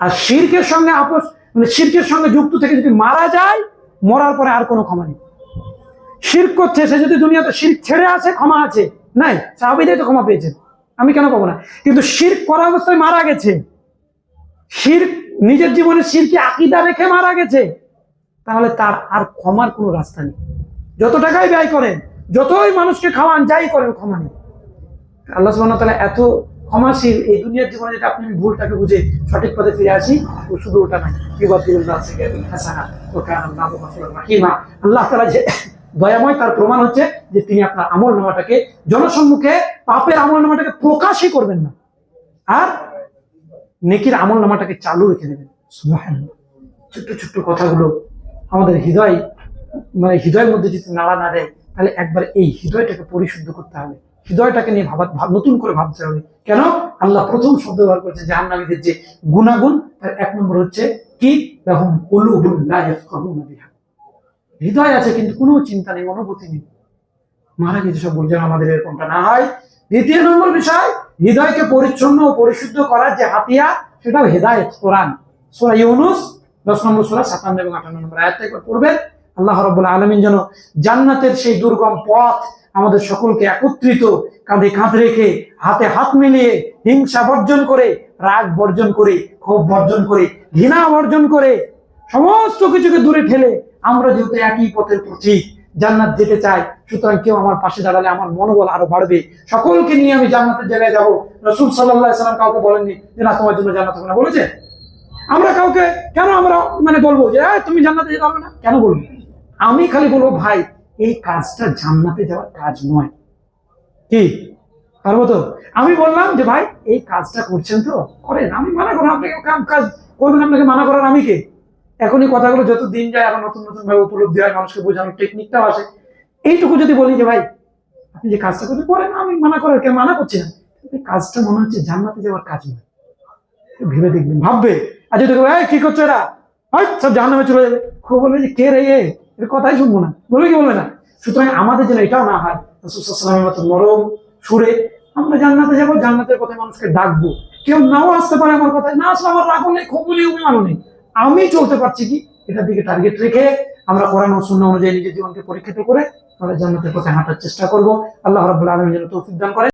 আর শিরকের সঙ্গে আপোষ মানে শিরকের সঙ্গে যুক্ত থেকে যদি মারা যায়, মরার পরে আর কোনো ক্ষমা নেই। শির্ক করছে, সে যদি দুনিয়াতে শির্ক ছেড়ে আসে, ক্ষমা আছে। নাই সাহাবিদের তো ক্ষমা পেয়েছেন। আমি কেন পাবো না? কিন্তু শির্ক করা অবস্থায় মারা গেছে। শির্ক নিজের জীবনে শিরকে আকিদা রেখে মারা গেছে। তাহলে তার আর ক্ষমার কোনো রাস্তা নেই। যত টাকাই ব্যয় করেন, যতই মানুষকে খাওয়ান, যাই করেন, ক্ষমা নেই। আল্লাহ সুবহানাহু ওয়া তাআলা এত ক্ষমাশীল, এই দুনিয়ার জীবনে যেটা আপনি ভুলটাকে বুঝে সঠিক পথে ফিরে আসি, ও শুধু ওটা নাই আল্লাহু তাআলা যে দয়াময় তার প্রমাণ হচ্ছে যে তিনি আপনার আমল নামাটাকে জনসম্মুখে পাপের আমল নামাটাকে প্রকাশই করবেন না। আর নেকির আমল নামাটাকে চালু রেখে দেবেন। ছোট্ট ছোট্ট কথাগুলো আমাদের হৃদয় মানে হৃদয়ের মধ্যে যদি নাড়া না দেয়, তাহলে একবার এই হৃদয়টাকে পরিশুদ্ধ করতে হবে। হৃদয়টাকে নিয়ে ভাবা নতুন করে ভাবতে হবে। কেন? আল্লাহ প্রথম শব্দ ব্যবহার করেছে জাহান্নামীদের যে গুণাগুণ, তার এক নম্বর হচ্ছে কি? রকম বিহা। হৃদয় আছে, কিন্তু কোনো চিন্তা নেই, অনুভূতি নেই। মারা গেছে সব বলছেন আমাদের এরকমটা না হয়। দ্বিতীয় নম্বর বিষয়, হৃদয়কে পরিচ্ছন্ন ও পরিশুদ্ধ করার যে হাতিয়ার সেটাও হেদায়েত, কোরআন। সূরা ইউনুস, দশ নম্বর সূরা, সাতান্ন এবং আটান্ন নম্বর একবার পড়বেন। আল্লাহ রাব্বুল আলামিন যেন জান্নাতের সেই দুর্গম পথ আমাদের সকলকে একত্রিত কাঁধে কাঁধ রেখে, হাতে হাত মিলিয়ে হিংসা বর্জন করে, রাগ বর্জন করে, ক্ষোভ বর্জন করে, ঘৃণা বর্জন করে, সমস্ত কিছুকে দূরে ঠেলে আমরা যেহেতু একই পথের পথিক জান্নাত যেতে চাই, সুতরাং কেউ আমার পাশে দাঁড়ালে আমার মনোবল আরও বাড়বে। সকলকে নিয়ে আমি জান্নাতের জায়গায় যাব। রসুল সাল্লাহ সাল্লাম কাউকে বলেননি যে, না, তোমার জন্য জান্নাত হবে না। বলেছে? আমরা কাউকে, কেন আমরা মানে বলব যে তুমি জান্নাতে যেতে পারবে না? কেন বলব? আমি খালি বলব, ভাই এই কাজটা জান্নাতে যাওয়ার কাজ নয়। কি? পারব তো? আমি বললাম যে, ভাই, এই কাজটা করছেন তো? করেন। আমি মানা করব আপনাকে কাম- কাজ করবেন আপনাকে মানা করার আমি কে? এখনই কথাগুলো যত দিন যায় এখন নতুন নতুন ভাবে উপলব্ধি হয়, মানুষকে বোঝানোর টেকনিকটাও আসে। এইটুকু যদি বলি যে, ভাই, আপনি যে কাজটা করতে করেন। আমি মানা করার কে মানা করছি না। এই কাজটা মনে হচ্ছে জান্নাতে যাওয়ার কাজ নয়। ভেবে দেখবেন, ভাববে। আর যদি এই, কি করছ এরা? সব জাহান্নামে চলে যাবে। খুব বলবে যে, কে রে এ এর কথাই শুনব না। বলবে কি বলবে না? সুতরাং আমাদের যেন এটাও না হয়। রসুলের মতো নরম সুরে আমরা জান্নাতে যাব, জান্নাতের পথে মানুষকে ডাকবো। কেউ নাও আসতে পারে আমার কথায়। না আসলে আমার রাগও নেই, ক্ষোভ নেই, অভিমানও নেই। আমি চলতে পারছি কি? এটার দিকে টার্গেট রেখে আমরা কোরআন শূন্য অনুযায়ী নিজের জীবনকে পরীক্ষিত করে আমরা জান্নাতের পথে হাঁটার চেষ্টা করব। আল্লাহ রাবুল আলমী যেন তৌফিক দান করে